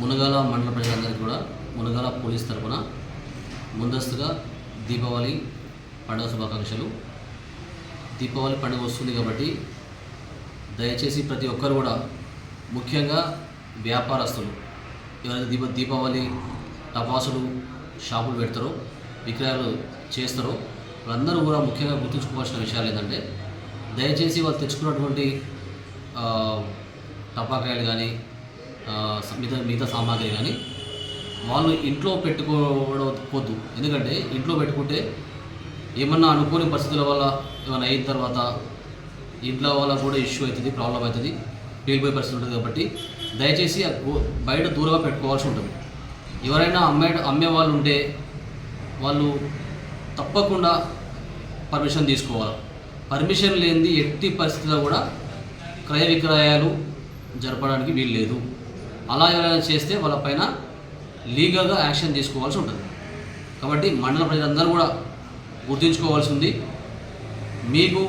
మునగాల మండల ప్రజలందరికీ కూడా మునగాల పోలీస్ తరఫున ముందస్తుగా దీపావళి పండుగ శుభాకాంక్షలు. దీపావళి పండుగ వస్తుంది కాబట్టి దయచేసి ప్రతి ఒక్కరు కూడా ముఖ్యంగా వ్యాపారస్తులు ఎవరైతే దీప దీపావళి టపాసులు షాపులు పెడతారో విక్రయాలు చేస్తారో వాళ్ళందరూ కూడా ముఖ్యంగా గుర్తుంచుకోవాల్సిన విషయాలు ఏంటంటే దయచేసి వాళ్ళు తెచ్చుకున్నటువంటి టపాకాయలు కానీ మిగతా మిగతా సామాగ్రి కానీ వాళ్ళు ఇంట్లో పెట్టుకోవడం వద్దు ఎందుకంటే ఇంట్లో పెట్టుకుంటే ఏమన్నా అనుకోని పరిస్థితుల వల్ల ఏమైనా అయిన తర్వాత ఇంట్లో వల్ల కూడా ఇష్యూ అవుతుంది ప్రాబ్లం అవుతుంది పేలిపోయే పరిస్థితి ఉంటుంది కాబట్టి దయచేసి బయట దూరంగా పెట్టుకోవాల్సి ఉంటుంది. ఎవరైనా అమ్మే అమ్మే వాళ్ళు ఉంటే వాళ్ళు తప్పకుండా పర్మిషన్ తీసుకోవాలి. పర్మిషన్ లేనిది ఎట్టి పరిస్థితిలో కూడా క్రయ విక్రయాలు జరపడానికి వీలు లేదు అలా ఎవరైనా చేస్తే వాళ్ళపైన లీగల్గా యాక్షన్ తీసుకోవాల్సి ఉంటుంది. కాబట్టి మండల ప్రజలందరూ కూడా గుర్తుంచుకోవాల్సి ఉంది మీకు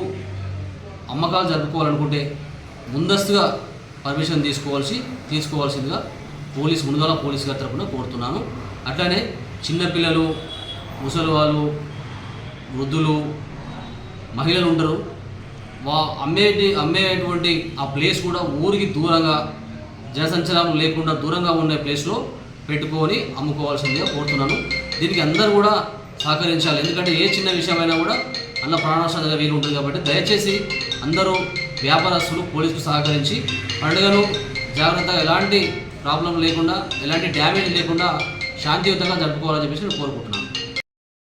అమ్మకాలు జరుపుకోవాలనుకుంటే ముందస్తుగా పర్మిషన్ తీసుకోవాల్సి తీసుకోవాల్సిందిగా పోలీస్ ముందుగా పోలీస్ గారి తరపున కోరుతున్నాను. అట్లానే చిన్నపిల్లలు ముసలి వాళ్ళు వృద్ధులు మహిళలు ఉంటారు. వా అమ్మేటి అమ్మేటువంటి ఆ ప్లేస్ కూడా ఊరికి దూరంగా జనసంచారం లేకుండా దూరంగా ఉండే ప్లేస్లో పెట్టుకొని అమ్ముకోవాల్సిందిగా కోరుతున్నాను. దీనికి అందరూ కూడా సహకరించాలి. ఎందుకంటే ఏ చిన్న విషయమైనా కూడా అన్న ప్రాణాశ వీలు ఉంటుంది కాబట్టి దయచేసి అందరూ వ్యాపారస్తులు పోలీసులు సహకరించి పండుగను జాగ్రత్తగా ఎలాంటి ప్రాబ్లం లేకుండా ఎలాంటి డ్యామేజ్ లేకుండా శాంతియుతంగా జరుపుకోవాలని చెప్పేసి నేను కోరుకుంటున్నాను.